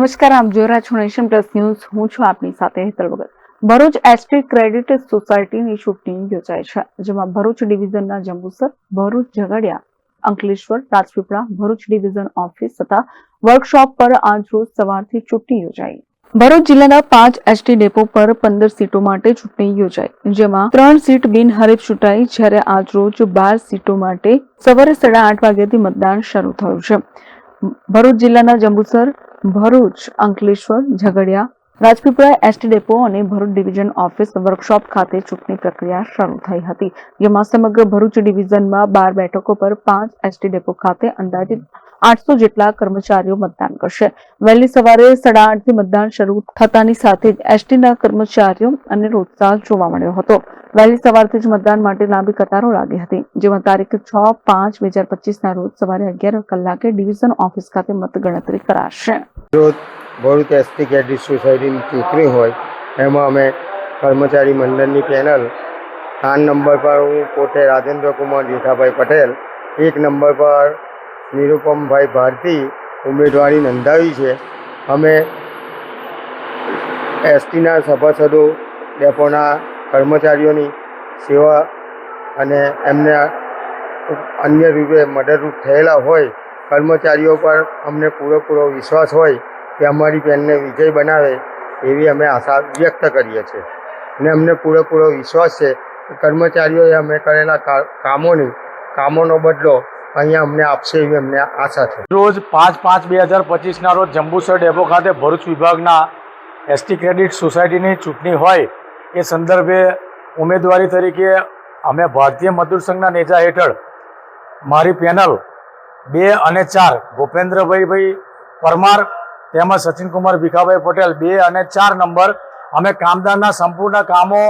નમસ્કાર આપ જોઈ રહ્યા છો નેશન પ્લસ ન્યૂઝ. હું છું આપની સાથે હેતલ ભગત. ભરૂચ એસટી ક્રેડિટ સોસાયટીની ચૂંટણી યોજાય છે, જેમાં ભરૂચ ડિવિઝનના જંબુસર, ભરૂચ ઝઘડિયા, અંકલેશ્વર, રાજપીપળા, ભરૂચ ડિવિઝન ઓફિસ તથા વર્કશોપ પર આજ સવારથી ચૂંટણી યોજાઈ. ભરૂચ જિલ્લાના પાંચ એસટી ડેપો પર પંદર સીટો માટે ચૂંટણી યોજાઈ, જેમાં ત્રણ સીટ બિનહરીફ ચૂંટાઈ, જ્યારે આજ રોજ બાર સીટો માટે સવારે સાડા આઠ વાગ્યાથી મતદાન શરૂ થયું છે. ભરૂચ જિલ્લાના જંબુસર ભરૂચ, અંકલેશ્વર, ઝઘડિયા, રાજપીપળા, એસટી ડેપો અને ભરૂચ ડિવિઝન ઓફિસ વર્કશોપ ખાતે ચૂંટણી પ્રક્રિયા શરૂ થઈ હતી, જેમાં સમગ્ર ભરૂચ ડિવિઝનમાં બાર બેઠકો પર પાંચ એસટી ડેપો ખાતે અંદાજિત આઠસો જેટલા કર્મચારીઓ મતદાન કરશે. વહેલી સવારે સાડા આઠથી મતદાન શરૂ થતાની સાથે જ એસટીના કર્મચારીઓ અને રોજગાર જોવા મળ્યો હતો. વહેલી સવારથી જ મતદાન માટે લાંબી કતારો લાગી હતી, જેમાં તારીખ છ પાંચ બે હજાર પચીસના રોજ સવારે અગિયાર કલાકે ડિવિઝન ઓફિસ ખાતે મતગણતરી કરાશે. ભરૂચ એસટી ક્રેડિટ સોસાયટીની ચૂંટણી હોય, એમાં અમે કર્મચારી મંડળની પેનલ ત્રણ નંબર પર હું પોતે રાજેન્દ્ર કુમાર જેઠાભાઈ પટેલ, એક નંબર પર નિરુપમભાઈ ભારતી ઉમેદવારી નોંધાવી છે. અમે એસટીના સભાસદો, ડેપોના કર્મચારીઓની સેવા અને એમને અન્ય રૂપે મદદરૂપ થયેલા હોય, કર્મચારીઓ પર અમને પૂરેપૂરો વિશ્વાસ હોય કે અમારી પેનને વિજય બનાવે એવી અમે આશા વ્યક્ત કરીએ છીએ. અને અમને પૂરેપૂરો વિશ્વાસ છે કે કર્મચારીઓએ અમે કરેલા કામોની, કામોનો બદલો અહીંયા અમને આપશે એવી અમને આશા છે. રોજ પાંચ પાંચ બે હજાર પચીસના રોજ જંબુસર ડેપો ખાતે ભરૂચ વિભાગના એસટી ક્રેડિટ સોસાયટીની ચૂંટણી હોય એ સંદર્ભે ઉમેદવારી તરીકે અમે ભારતીય મજદૂર સંઘના નેજા હેઠળ મારી પેનલ બે અને ચાર ગોપેન્દ્રભાઈભાઈ પરમાર તેમજ સચિનકુમાર ભીખાભાઈ પટેલ બે અને ચાર નંબર અમે કામદારના સંપૂર્ણ કામો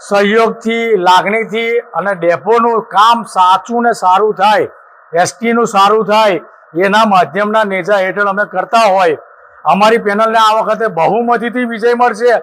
સહયોગથી, લાગણીથી અને ડેપોનું કામ સાચું ને સારું થાય, એસટીનું સારું થાય, એના માધ્યમના નેજા હેઠળ અમે કરતા હોય. અમારી પેનલને આ વખતે બહુમતીથી વિજય મળશે.